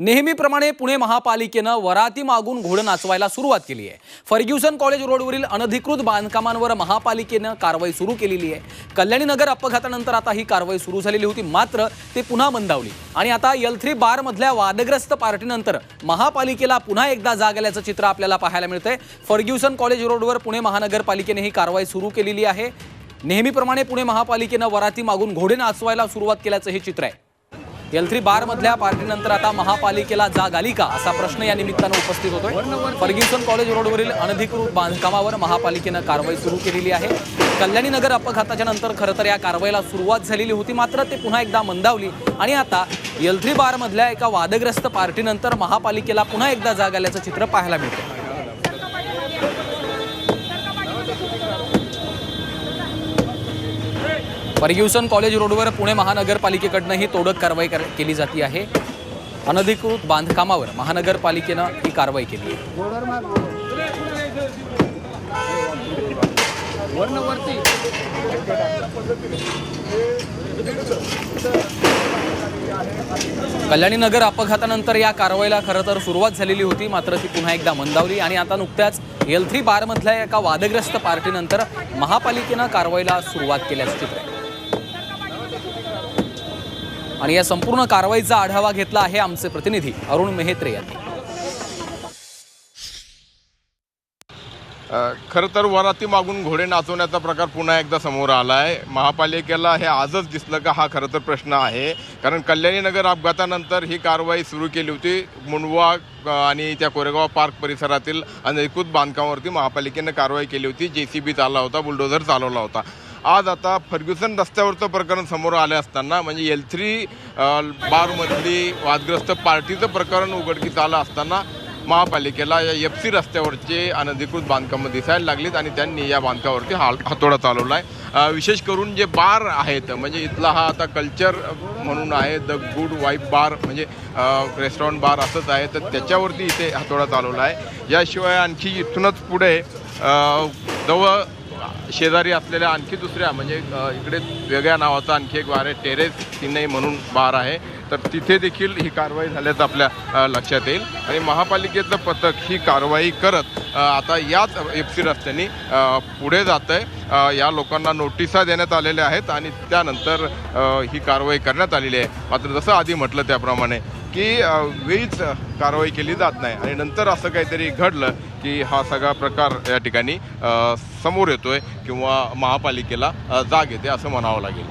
नेहमीप्रमाणे पुणे महापालिकेनं वराती मागून घोडं नाचवायला सुरुवात केली आहे. फर्ग्युसन कॉलेज रोडवरील अनधिकृत बांधकामांवर महापालिकेनं कारवाई सुरू केलेली आहे. कल्याणी नगर अपघातानंतर आता ही कारवाई सुरू झालेली होती. मात्र ते पुन्हा मंदावली. आणि आता यल थ्री बारमधल्या वादग्रस्त पार्टीनंतर महापालिकेला पुन्हा एकदा जाग आल्याचं चित्र आपल्याला पाहायला मिळतंय. फर्ग्युसन कॉलेज रोडवर पुणे महानगरपालिकेने ही कारवाई सुरू केलेली आहे. नेहमीप्रमाणे पुणे महापालिकेनं वराती मागून घोडे नाचवायला सुरुवात केल्याचं हे चित्र आहे. एल थ्री बारमधल्या पार्टीनंतर आता महापालिकेला जाग आली का असा प्रश्न या निमित्तानं उपस्थित होतोय. फर्ग्युसन कॉलेज रोडवरील अनधिकृत बांधकामावर महापालिकेनं कारवाई सुरू केलेली आहे. कल्याणी नगर अपघाताच्या नंतर खरं तर या कारवाईला सुरुवात झालेली होती मात्र ते पुन्हा एकदा मंदावली. आणि आता एल थ्री बारमधल्या एका वादग्रस्त पार्टीनंतर महापालिकेला पुन्हा एकदा जाग आल्याचं चित्र पाहायला मिळतं फर्ग्युसन कॉलेज रोडवर पुणे महानगरपालिकेकडनं ही तोडक कारवाई कर- केली जाती आहे. अनधिकृत बांधकामावर महानगरपालिकेनं ही कारवाई केली कल्याणी नगर अपघातानंतर या कारवाईला खरं तर सुरुवात झालेली होती मात्र ती पुन्हा एकदा मंदावली आणि आता नुकत्याच एल थ्री बारमधल्या एका वादग्रस्त पार्टीनंतर महापालिकेनं कारवाईला सुरुवात केल्याचं चित्र आहे. आणि या संपूर्ण कारवाईचा आढावा घेतला आहे आमचे प्रतिनिधी अरुण मेहेत्रे यांनी. खरं तर वराती मागून घोडे नाचवण्याचा प्रकार पुन्हा एकदा समोर आला आहे महापालिकेला हे आजच दिसलं का हा खरं तर प्रश्न आहे. कारण कल्याणीनगर अपघातानंतर ही कारवाई सुरू केली होती मुंडवा आणि त्या कोरेगाव पार्क परिसरातील अनधिकृत बांधकामावरती महापालिकेनं कारवाई केली होती. जे सी बी चालला होता बुलडोझर चालवला होता. आज आता फर्ग्युसन रस्त्यावरचं प्रकरण समोर आले असताना म्हणजे एल थ्री बारमधली वादग्रस्त पार्टीचं प्रकरण उघडकीस आलं असताना महापालिकेला या एफ सी रस्त्यावरचे अनधिकृत बांधकामं दिसायला लागलीत आणि त्यांनी या बांधकामावरती हाल हातोडा चालवला आहे विशेष करून जे बार आहेत म्हणजे इथला हा आता कल्चर म्हणून आहे द गुड वाईफ बार म्हणजे रेस्टॉरंट बार असंच आहे तर त्याच्यावरती इथे हातोडा चालवला आहे याशिवाय आणखी इथूनच पुढे जवळ शेजारी असलेल्या आणखी दुसऱ्या म्हणजे इकडे वेगळ्या नावाचा आणखी एक बार आहे टेरेस सिनई म्हणून बार आहे. तर तिथे देखील ही कारवाई झाल्याचं आपल्या लक्षात येईल. आणि महापालिकेचं पथक ही कारवाई करत आता याच एफ सी रस्त्याने पुढे जात आहे या लोकांना नोटिसा देण्यात आलेल्या आहेत आणि त्यानंतर ही कारवाई करण्यात आलेली आहे. मात्र जसं आधी म्हटलं त्याप्रमाणे की वेळीच कारवाई केली जात नाही. आणि नंतर असं काहीतरी घडलं की हा सगळा प्रकार या ठिकाणी समोर येतोय किंवा महापालिकेला जाग येते असं म्हणावं लागेल.